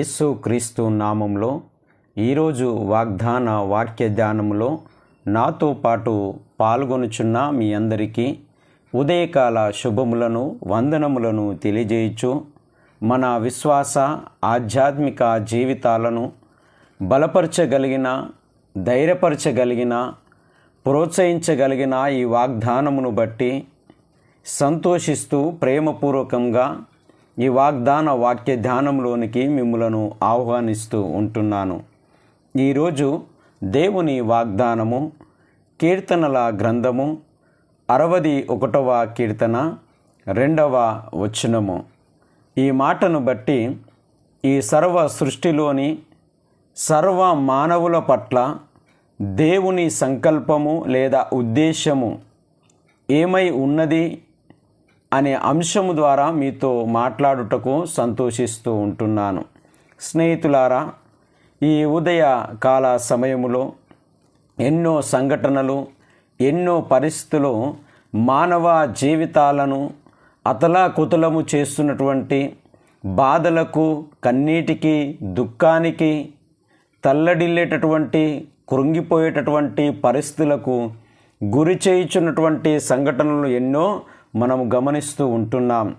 యేసు క్రీస్తు నామంలో ఈరోజు వాగ్దాన వాక్య ధ్యానములో నాతో పాటు పాల్గొనుచున్న మీ అందరికీ ఉదయకాల శుభములను వందనములను తెలియజేయచ్చు మన విశ్వాస ఆధ్యాత్మిక జీవితాలను బలపరచగలిగిన ధైర్యపరచగలిగిన ప్రోత్సహించగలిగిన ఈ వాగ్దానమును బట్టి సంతోషిస్తూ ప్రేమపూర్వకంగా ఈ వాగ్దాన వాక్య ధ్యానంలోనికి మిమ్మలను ఆహ్వానిస్తూ ఉంటున్నాను. ఈరోజు దేవుని వాగ్దానము కీర్తనల గ్రంథము అరవది ఒకటవ కీర్తన రెండవ వచనము. ఈ మాటను బట్టి ఈ సర్వ సృష్టిలోని సర్వ మానవుల పట్ల దేవుని సంకల్పము లేదా ఉద్దేశము ఏమై ఉన్నది? అనే అంశము ద్వారా మీతో మాట్లాడుటకు సంతోషిస్తూ ఉంటున్నాను. స్నేహితులారా ఈ ఉదయ కాల సమయములో ఎన్నో సంఘటనలు ఎన్నో పరిస్థితులు మానవ జీవితాలను అతలాకుతలము చేస్తున్నటువంటి బాధలకు కన్నీటికి దుఃఖానికి తల్లడిల్లేటటువంటి కృంగిపోయేటటువంటి పరిస్థితులకు గురి చేయుచున్నటువంటి సంఘటనలు ఎన్నో మనం గమనిస్తూ ఉంటున్నాం.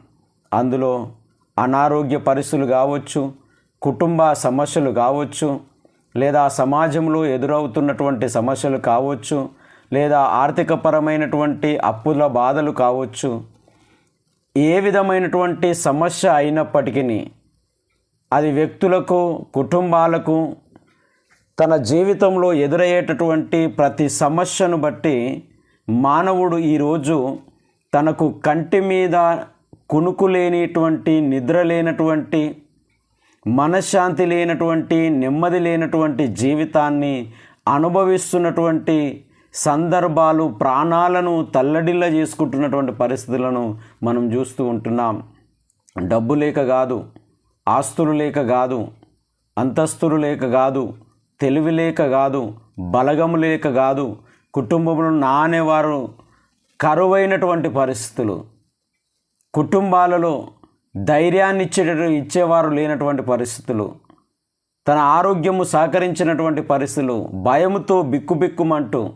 అందులో అనారోగ్య పరిస్థితులు కావచ్చు కుటుంబ సమస్యలు కావచ్చు లేదా సమాజంలో ఎదురవుతున్నటువంటి సమస్యలు కావచ్చు లేదా ఆర్థికపరమైనటువంటి అప్పుల బాధలు కావచ్చు ఏ విధమైనటువంటి సమస్య అయినప్పటికీ అది వ్యక్తులకు కుటుంబాలకు తన జీవితంలో ఎదురయ్యేటటువంటి ప్రతి సమస్యను బట్టి మానవుడు ఈరోజు తనకు కంటి మీద కునుకు లేనిటువంటి నిద్ర లేనటువంటి మనశ్శాంతి లేనటువంటి నెమ్మది లేనటువంటి జీవితాన్ని అనుభవిస్తున్నటువంటి సందర్భాలు ప్రాణాలను తల్లడిల్ల చేసుకుంటున్నటువంటి పరిస్థితులను మనం చూస్తూ ఉంటున్నాం. డబ్బు లేక కాదు ఆస్తులు లేక కాదు అంతస్తులు లేక కాదు తెలివి లేక కాదు బలగము లేక కాదు కుటుంబంలో నానేవారు కరువైనటువంటి పరిస్థితులు. కుటుంబాలలో ధైర్యాన్ని ఇచ్చేవారు లేనటువంటి పరిస్థితులు. తన ఆరోగ్యము సహకరించినటువంటి పరిస్థితులు. భయముతో బిక్కుబిక్కుమంటూ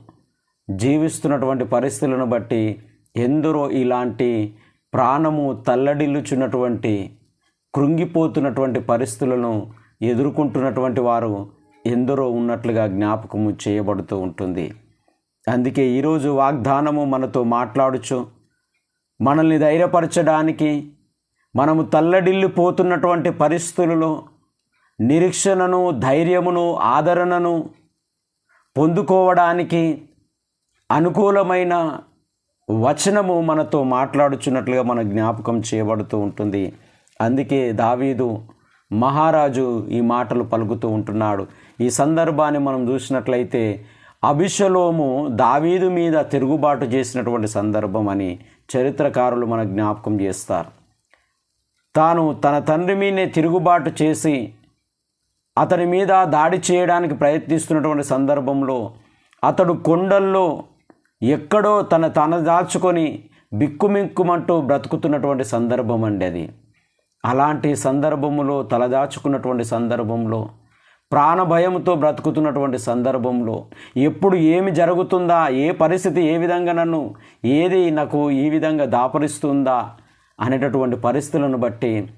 జీవిస్తున్నటువంటి పరిస్థితులను బట్టి ఎందరో ఇలాంటి ప్రాణము తల్లడిల్లుచున్నటువంటి కృంగిపోతున్నటువంటి పరిస్థితులను ఎదుర్కొంటున్నటువంటి వారు ఎందరో ఉన్నట్లుగా జ్ఞాపకము చేయబడుతూ ఉంటుంది. అందుకే ఈరోజు వాగ్దానము మనతో మాట్లాడుచు మనల్ని ధైర్యపరచడానికి మనము తల్లడిల్లిపోతున్నటువంటి పరిస్థితులలో నిరీక్షణను ధైర్యమును ఆదరణను పొందుకోవడానికి అనుకూలమైన వచనము మనతో మాట్లాడుచున్నట్లుగా మన జ్ఞాపకం చేయబడుతూ ఉంటుంది. అందుకే దావీదు మహారాజు ఈ మాటలు పలుకుతూ ఉంటున్నాడు. ఈ సందర్భాన్ని మనం చూసినట్లయితే అభిషలోము దావీదు మీద తిరుగుబాటు చేసినటువంటి సందర్భం అని చరిత్రకారులు మన జ్ఞాపకం చేస్తారు. తాను తన తండ్రి మీదే తిరుగుబాటు చేసి అతని మీద దాడి చేయడానికి ప్రయత్నిస్తున్నటువంటి సందర్భంలో అతడు కొండల్లో ఎక్కడో తన తన దాచుకొని బిక్కుమిక్కుమంటూ బ్రతుకుతున్నటువంటి సందర్భం అండి అది. అలాంటి సందర్భములో తలదాచుకున్నటువంటి సందర్భంలో ప్రాణభయంతో బ్రతుకుతున్నటువంటి సందర్భంలో ఎప్పుడు ఏమి జరుగుతుందా ఏ పరిస్థితి ఏ విధంగా నన్ను ఏది నాకు ఈ విధంగా దాపరిస్తుందా అనేటటువంటి పరిస్థితులను బట్టి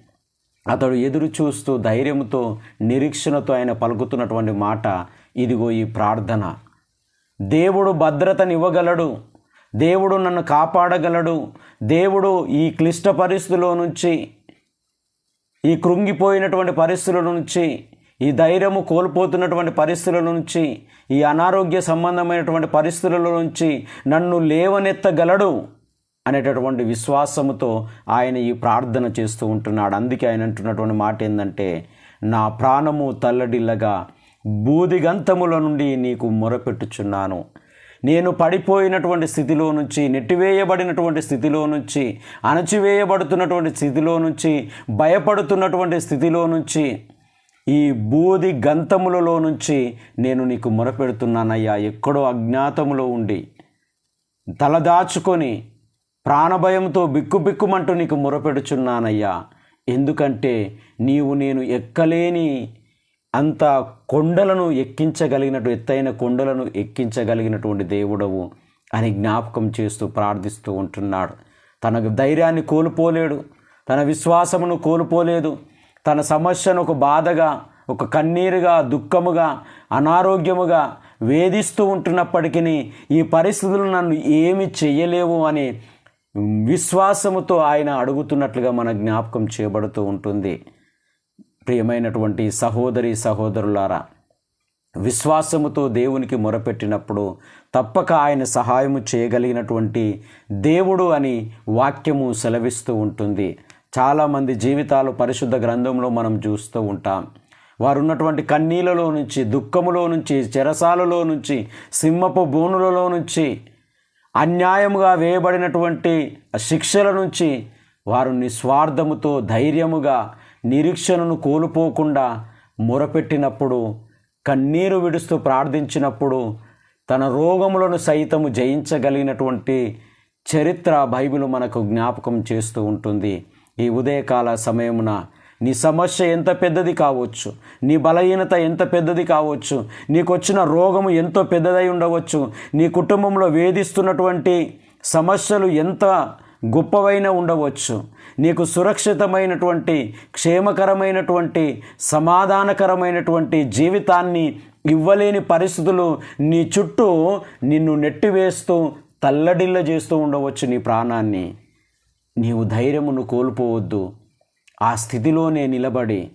అతడు ఎదురు చూస్తూ ధైర్యంతో నిరీక్షణతో ఆయన పలుకుతున్నటువంటి మాట ఇదిగో ఈ ప్రార్థన. దేవుడు భద్రతనివ్వగలడు. దేవుడు నన్ను కాపాడగలడు. దేవుడు ఈ క్లిష్ట పరిస్థితుల్లో నుంచి ఈ కృంగిపోయినటువంటి పరిస్థితుల నుంచి ఈ ధైర్యము కోల్పోతున్నటువంటి పరిస్థితుల నుంచి ఈ అనారోగ్య సంబంధమైనటువంటి పరిస్థితుల నుంచి నన్ను లేవనెత్తగలడు అనేటటువంటి విశ్వాసముతో ఆయన ఈ ప్రార్థన చేస్తూ ఉంటున్నాడు. అందుకే ఆయన అంటున్నటువంటి మాట ఏంటంటే నా ప్రాణము తల్లడిల్లగా బూదిగంతముల నుండి నీకు మొరపెట్టుచున్నాను. నేను పడిపోయినటువంటి స్థితిలో నుంచి నెట్టివేయబడినటువంటి స్థితిలో నుంచి అణచివేయబడుతున్నటువంటి స్థితిలో నుంచి భయపడుతున్నటువంటి స్థితిలో నుంచి ఈ బూది గంతములలో నుంచి నేను నీకు మొరపెడుతున్నానయ్యా. ఎక్కడో అజ్ఞాతములో ఉండి తలదాచుకొని ప్రాణభయంతో బిక్కుబిక్కుమంటూ నీకు మొరపెడుచున్నానయ్యా. ఎందుకంటే నీవు నేను ఎక్కలేని అంత కొండలను ఎక్కించగలిగినట్టు ఎత్తైన కొండలను ఎక్కించగలిగినటువంటి దేవుడవు అని జ్ఞాపకం చేస్తూ ప్రార్థిస్తూ ఉంటున్నాడు. తన ధైర్యాన్ని కోల్పోలేడు. తన విశ్వాసమును కోల్పోలేదు. తన సమస్యను ఒక బాధగా ఒక కన్నీరుగా దుఃఖముగా అనారోగ్యముగా వేధిస్తూ ఉంటున్నప్పటికీ ఈ పరిస్థితులు నన్ను ఏమి చేయలేవు అని విశ్వాసముతో ఆయన అడుగుతున్నట్లుగా మన జ్ఞాపకం చేయబడుతూ ఉంటుంది. ప్రియమైనటువంటి సహోదరి సహోదరులారా విశ్వాసముతో దేవునికి మొరపెట్టినప్పుడు తప్పక ఆయన సహాయము చేయగలిగినటువంటి దేవుడు అని వాక్యము సెలవిస్తూ ఉంటుంది. చాలామంది జీవితాలు పరిశుద్ధ గ్రంథంలో మనం చూస్తూ ఉంటాం. వారు ఉన్నటువంటి కన్నీళ్ళలో నుంచి దుఃఖములో నుంచి చెరసాలలో నుంచి సింహపు బోనులలో నుంచి అన్యాయముగా వేయబడినటువంటి శిక్షల నుంచి వారు నిస్వార్థముతో ధైర్యముగా నిరీక్షణను కోల్పోకుండా మొరపెట్టినప్పుడు కన్నీరు విడుస్తూ ప్రార్థించినప్పుడు తన రోగములను సైతము జయించగలిగినటువంటి చరిత్ర బైబిల్ మనకు జ్ఞాపకం చేస్తూ ఉంటుంది. ఈ ఉదయకాల సమయమున నీ సమస్య ఎంత పెద్దది కావచ్చు నీ బలహీనత ఎంత పెద్దది కావచ్చు నీకు వచ్చిన రోగము ఎంతో పెద్దదై ఉండవచ్చు నీ కుటుంబంలో వేధిస్తున్నటువంటి సమస్యలు ఎంత గొప్పవైన ఉండవచ్చు నీకు సురక్షితమైనటువంటి క్షేమకరమైనటువంటి సమాధానకరమైనటువంటి జీవితాన్ని ఇవ్వలేని పరిస్థితులు నీ చుట్టూ నిన్ను నెట్టివేస్తూ తల్లడిల్ల చేస్తూ ఉండవచ్చు నీ ప్రాణాన్ని. నీవు ధైర్యమును కోల్పోవద్దు. ఆ స్థితిలోనే నిలబడి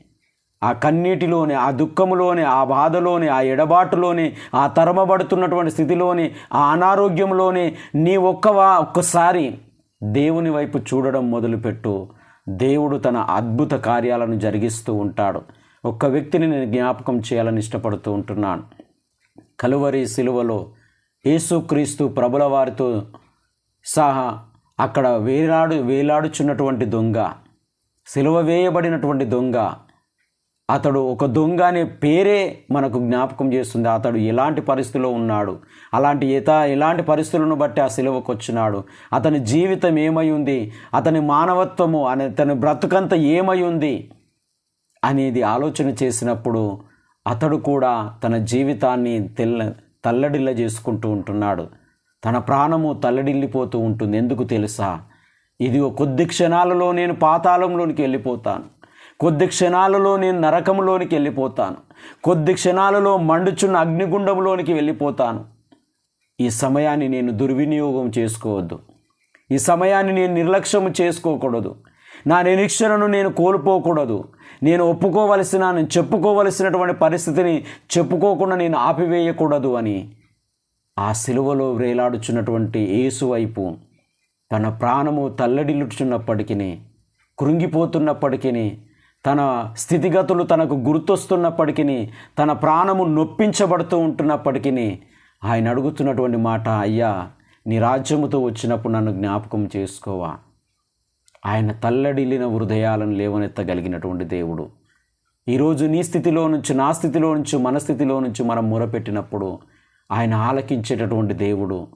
ఆ కన్నీటిలోనే ఆ దుఃఖములోనే ఆ బాధలోనే ఆ ఎడబాటులోనే ఆ తరమబడుతున్నటువంటి స్థితిలోనే ఆ అనారోగ్యంలోనే నీ ఒక్కవా ఒక్కసారి దేవుని వైపు చూడడం మొదలుపెట్టు. దేవుడు తన అద్భుత కార్యాలను జరిగిస్తూ ఉంటాడు. ఒక్క వ్యక్తిని నేను జ్ఞాపకం చేయాలని ఇష్టపడుతూ ఉంటున్నాను. కలువరి సిలువలో యేసుక్రీస్తు ప్రభుల వారితో సహా అక్కడ వేలాడు వేలాడుచున్నటువంటి దొంగ సిలువ వేయబడినటువంటి దొంగ. అతడు ఒక దొంగ అనే పేరే మనకు జ్ఞాపకం చేస్తుంది. అతడు ఎలాంటి పరిస్థితిలో ఉన్నాడు? అలాంటి ఇత ఎలాంటి పరిస్థితులను బట్టి ఆ సిలువకు వచ్చినాడు అతని జీవితం ఏమై ఉంది? అతని మానవత్వము అనే తన బ్రతుకంత ఏమై ఉంది? అనేది ఆలోచన చేసినప్పుడు అతడు కూడా తన జీవితాన్ని తెల్ల తల్లడిల్ల చేసుకుంటూ ఉంటున్నాడు. తన ప్రాణము తల్లడిల్లిపోతూ ఉంటుంది. ఎందుకు తెలుసా? ఇది కొద్ది క్షణాలలో నేను పాతాళంలోనికి వెళ్ళిపోతాను. కొద్ది క్షణాలలో నేను నరకంలోనికి వెళ్ళిపోతాను. కొద్ది క్షణాలలో మండుచున్న అగ్నిగుండంలోనికి వెళ్ళిపోతాను. ఈ సమయాన్ని నేను దుర్వినియోగం చేసుకోవద్దు. ఈ సమయాన్ని నేను నిర్లక్ష్యం చేసుకోకూడదు. నా నిరీక్షణను నేను కోల్పోకూడదు. నేను ఒప్పుకోవలసిన నేను చెప్పుకోవలసినటువంటి పరిస్థితిని చెప్పుకోకుండా నేను ఆపివేయకూడదు అని ఆ సిలువలో వేలాడుచున్నటువంటి యేసు వైపు తన ప్రాణము తల్లడిల్లుచున్నప్పటికీ కృంగిపోతున్నప్పటికీ తన స్థితిగతులు తనకు గుర్తొస్తున్నప్పటికీ తన ప్రాణము నొప్పించబడుతూ ఉంటున్నప్పటికీ ఆయన అడుగుతున్నటువంటి మాట అయ్యా నీ రాజ్యముతో వచ్చినప్పుడు నన్ను జ్ఞాపకం చేసుకోవా. ఆయన తల్లడిల్లిన హృదయాలను లేవనెత్తగలిగినటువంటి దేవుడు. ఈరోజు నీ స్థితిలో నుంచి నా స్థితిలో నుంచి మన స్థితిలో నుంచి మనం మొరపెట్టినప్పుడు ఆయన ఆలకించేటటువంటి దేవుడు.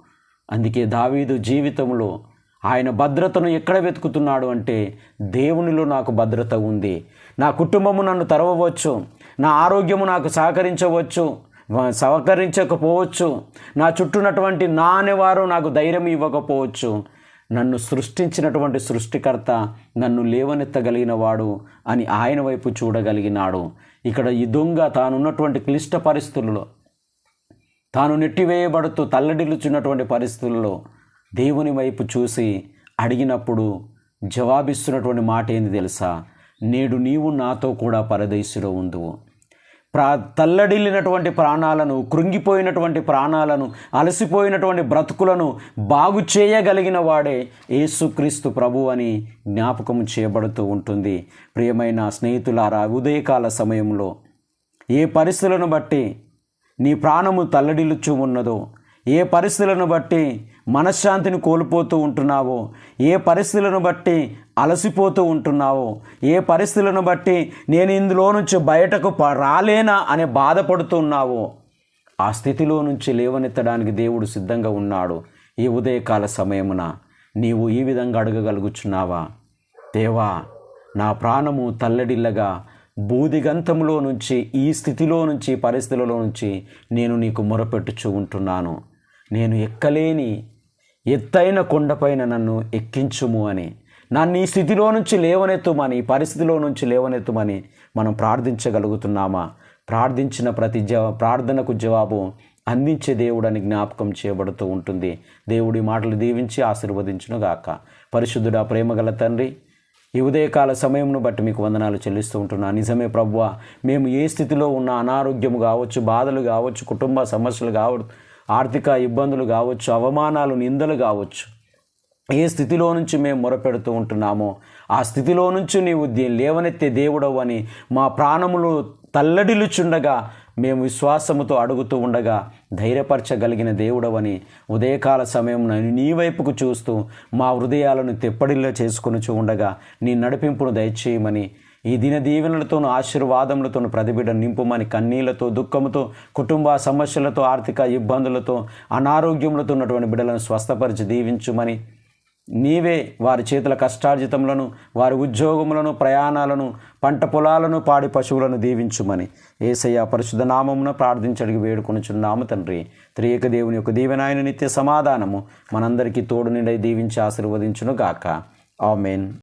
అందుకే దావీదు జీవితంలో ఆయన భద్రతను ఎక్కడ వెతుకుతున్నాడు అంటే దేవునిలో నాకు భద్రత ఉంది. నా కుటుంబము నన్ను తరవవచ్చు. నా ఆరోగ్యము నాకు సహకరించవచ్చు. సహకరించకపోవచ్చు. నా చుట్టూనటువంటి నా అనేవారు నాకు ధైర్యం ఇవ్వకపోవచ్చు. నన్ను సృష్టించినటువంటి సృష్టికర్త నన్ను లేవనెత్తగలిగిన వాడు అని ఆయన వైపు చూడగలిగినాడు. ఇక్కడ ఈ దొంగ తానున్నటువంటి క్లిష్ట పరిస్థితుల్లో తాను నెట్టివేయబడుతూ తల్లడిల్లుచున్నటువంటి పరిస్థితుల్లో దేవుని వైపు చూసి అడిగినప్పుడు జవాబిస్తున్నటువంటి మాట ఏంది తెలుసా? నేడు నీవు నాతో కూడా పరదేశిలో ఉందువు. ప్రా తల్లడిల్లినటువంటి ప్రాణాలను కృంగిపోయినటువంటి ప్రాణాలను అలసిపోయినటువంటి బ్రతుకులను బాగు చేయగలిగిన వాడే యేసుక్రీస్తు ప్రభు అని జ్ఞాపకం చేయబడుతూ ఉంటుంది. ప్రియమైన స్నేహితులారా ఉదయకాల సమయంలో ఏ పరిస్థితులను బట్టి నీ ప్రాణము తల్లడిల్లుచు ఉన్నదో ఏ పరిస్థితులను బట్టి మనశ్శాంతిని కోల్పోతూ ఉంటున్నావో ఏ పరిస్థితులను బట్టి అలసిపోతూ ఉంటున్నావో ఏ పరిస్థితులను బట్టి నేను ఇందులో నుంచి బయటకు ప- రాలేనా అనే బాధపడుతున్నావో ఆ స్థితిలో నుంచి లేవనెత్తడానికి దేవుడు సిద్ధంగా ఉన్నాడు ఈ ఉదయకాల సమయమున. నీవు ఈ విధంగా అడగగలుగుచున్నావా? దేవా నా ప్రాణము తల్లడిల్లగా బూదిగంతంలో నుంచి ఈ స్థితిలో నుంచి పరిస్థితులలో నుంచి నేను నీకు మొరపెట్టుచూ ఉంటున్నాను. నేను ఎక్కలేని ఎత్తైన కొండపైన నన్ను ఎక్కించుము అని. నన్ను ఈ స్థితిలో నుంచి లేవనెత్తుమని ఈ పరిస్థితిలో నుంచి లేవనెత్తుమని మనం ప్రార్థించగలుగుతున్నామా? ప్రార్థించిన ప్రతి జవ ప్రార్థనకు జవాబు అందించే దేవుడని జ్ఞాపకం చేయబడుతూ ఉంటుంది. దేవుడి మాటలు దీవించి ఆశీర్వదించునుగాక. పరిశుద్ధుడా ప్రేమగల తండ్రి ఈ ఉదయకాల సమయంను బట్టి మీకు వందనాలు చెల్లిస్తూ ఉంటున్నా నిజమే ప్రభువ మేము ఏ స్థితిలో ఉన్న అనారోగ్యము కావచ్చు బాధలు కావచ్చు కుటుంబ సమస్యలు కావచ్చు ఆర్థిక ఇబ్బందులు కావచ్చు అవమానాలు నిందలు కావచ్చు ఏ స్థితిలో నుంచి మేము మొరపెడుతూ ఉంటున్నామో ఆ స్థితిలో నుంచి నీవు లేవనెత్తే దేవుడవు అని మా ప్రాణములు తల్లడిల్లుచుండగా మేము విశ్వాసముతో అడుగుతూ ఉండగా ధైర్యపరచగలిగిన దేవుడవని ఉదయకాల సమయం నీ వైపుకు చూస్తూ మా హృదయాలను తెప్పడిల్లో చేసుకుని ఉండగా నీ నడిపింపును దయచేయమని ఈ దిన దీవెనలతోనూ ఆశీర్వాదములతోనూ ప్రతిబిడ నింపుమని కన్నీళ్ళతో దుఃఖముతో కుటుంబ సమస్యలతో ఆర్థిక ఇబ్బందులతో అనారోగ్యములతో ఉన్నటువంటి బిడ్డలను స్వస్థపరిచి దీవించుమని నీవే వారి చేతుల కష్టార్జితములను వారి ఉద్యోగములను ప్రయాణాలను పంట పొలాలను పాడి పశువులను దీవించుమని ఏసయ్య పరిశుద్ధ నామమున ప్రార్థించడికి వేడుకొనుచున్నాము తండ్రి త్రియక దేవుని యొక్క దీవెనాయన నిత్య సమాధానము మనందరికీ తోడు నిండై దీవించి ఆశీర్వదించును గాక ఆమెన్.